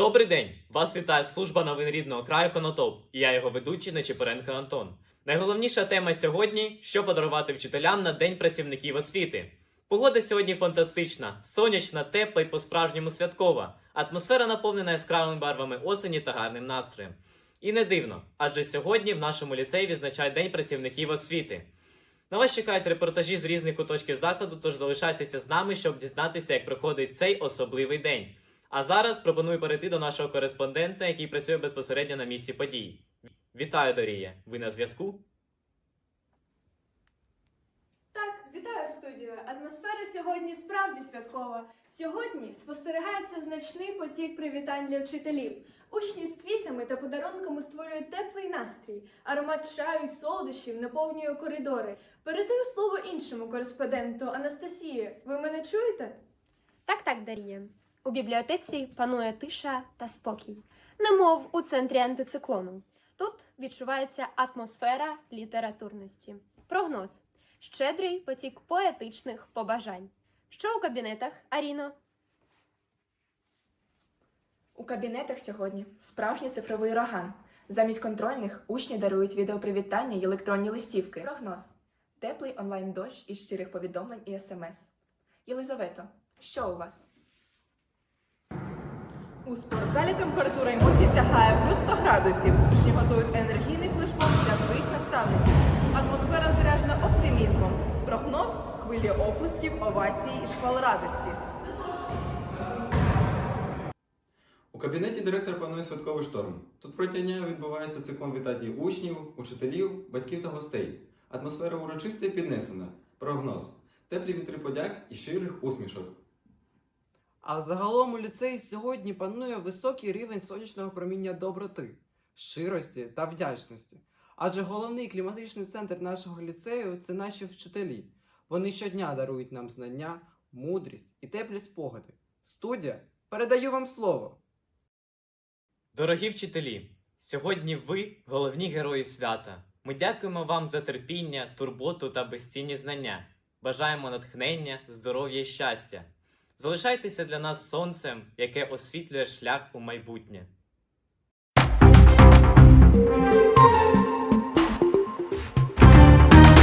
Добрий день! Вас вітає служба новин рідного краю Конотоп. І я його ведучий Нечипоренко Антон. Найголовніша тема сьогодні що подарувати вчителям на День працівників освіти. Погода сьогодні фантастична, сонячна, тепла і по-справжньому святкова. Атмосфера наповнена яскравими барвами осені та гарним настроєм. І не дивно, адже сьогодні в нашому ліцеї відзначають День працівників освіти. На вас чекають репортажі з різних куточків закладу, тож залишайтеся з нами, щоб дізнатися, як проходить цей особливий день. А зараз пропоную перейти до нашого кореспондента, який працює безпосередньо на місці подій. Вітаю, Дорія! Ви на зв'язку? Так, вітаю студію. Атмосфера сьогодні справді святкова. Сьогодні спостерігається значний потік привітань для вчителів. Учні з квітами та подарунками створюють теплий настрій. Аромат чаю і солодощів наповнює коридори. Передаю слово іншому кореспонденту Анастасії. Ви мене чуєте? Так, так, Дар'є. У бібліотеці панує тиша та спокій, немов у центрі антициклону. Тут відчувається атмосфера літературності. Прогноз щедрий потік поетичних побажань. Що у кабінетах, Аріно? У кабінетах сьогодні справжній цифровий ураган. Замість контрольних учні дарують відеопривітання й електронні листівки. Прогноз. Теплий онлайн-дощ із щирих повідомлень і смс. Єлизавето, що у вас? У спортзалі температура емоцій сягає плюс 100 градусів. Учні готують енергійний флешмоб для своїх наставників. Атмосфера заряджена оптимізмом. Прогноз хвилі оплесків, овацій і шквал радості. У кабінеті директора панує святковий шторм. Тут протягом відбувається циклон вітання учнів, учителів, батьків та гостей. Атмосфера урочиста і піднесена. Прогноз. Теплі вітри подяк і щирих усмішок. А загалом у ліцеї сьогодні панує високий рівень сонячного проміння доброти, щирості та вдячності. Адже головний кліматичний центр нашого ліцею це наші вчителі. Вони щодня дарують нам знання, мудрість і теплі спогади. Студія, передаю вам слово. Дорогі вчителі! Сьогодні ви головні герої свята. Ми дякуємо вам за терпіння, турботу та безцінні знання. Бажаємо натхнення, здоров'я і щастя. Залишайтеся для нас сонцем, яке освітлює шлях у майбутнє.